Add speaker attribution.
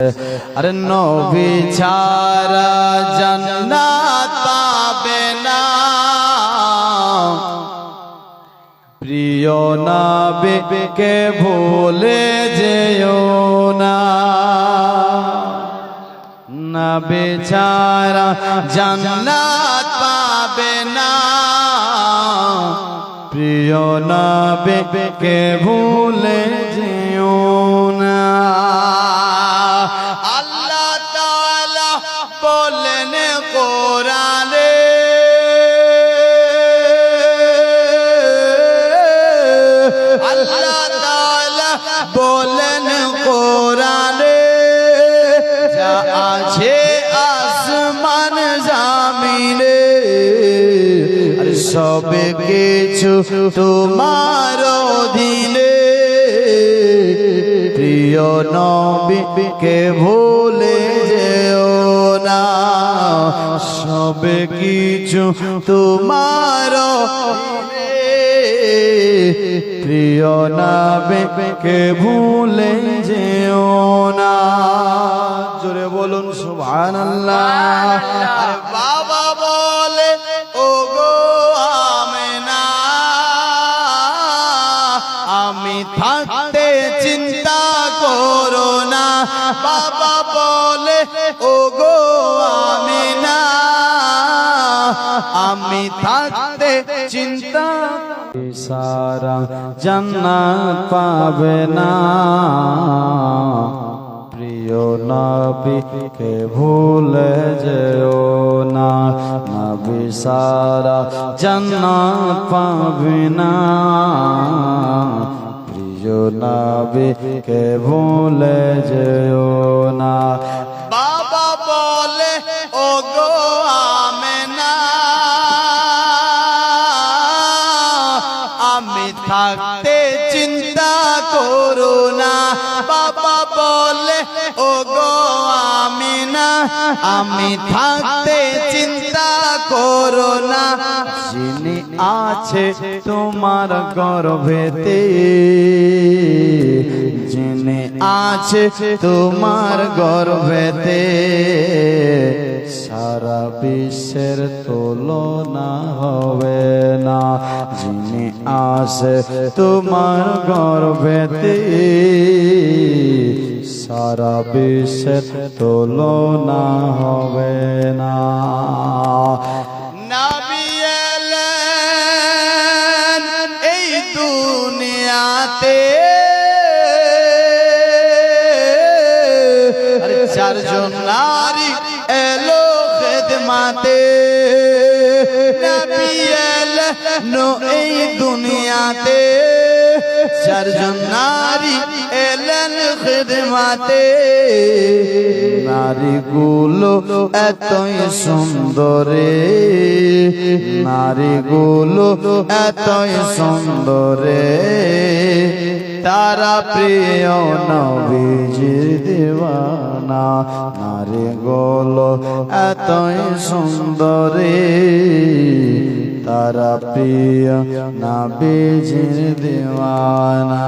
Speaker 1: আরে নবী ছাড়া জান্নাত পাবে না। প্রিয় নবীকে ভুলে যেও না। নবী ছাড়া জান্নাত পাবে না। প্রিয় নবীকে ভুলে যেও সব কিছু তোমার অধীনে। প্রিয় নবীকে ভুলে যেও না। সব কিছু তোমার। প্রিয় নবীকে ভুলে যেও না। জোরে বলুন সুবহানাল্লাহ। আরে বাবা বলে থাকতে চিন্তা করো না। বাবা বলে ও গো আমিনা আমি থাকতে চিন্তা সারা জান্নাত পাবে না। প্রিয় নবীকে ভুলে যেও না। নবী সারা জান্নাত পাবে না। প্রিয় নবীকে ভুলে যেও না। বাবা বলে ও গো আমেনা, আমি থাকতে চিন্তা করো না। বাবা বলে ও গো আমিনা, আমি থাকতে চিন্তা করো না। যিনি আছে তোমার গর্ভেতে, যিনি আছে তোমার গর্ভেতে, সারা বিশ্বের তুলনা হবে না। যিনি আসে তোমার গর্ভেতে, সারা বিশ্বের তুলনা হবে দুনিয়াতে। চারজন নারী এলো খেদমাতে। এলেন এই দুনিয়াতে। চারজন নারী এলেন খেদমাতে। নারীগুলো এতই সুন্দরে, নারীগুলো এতই সুন্দরে। তারা প্রিয় নবীজির দেওয়ানা, নারীগুলো এতই সুন্দরে। তারা প্রিয় নবীজির দেওয়ানা।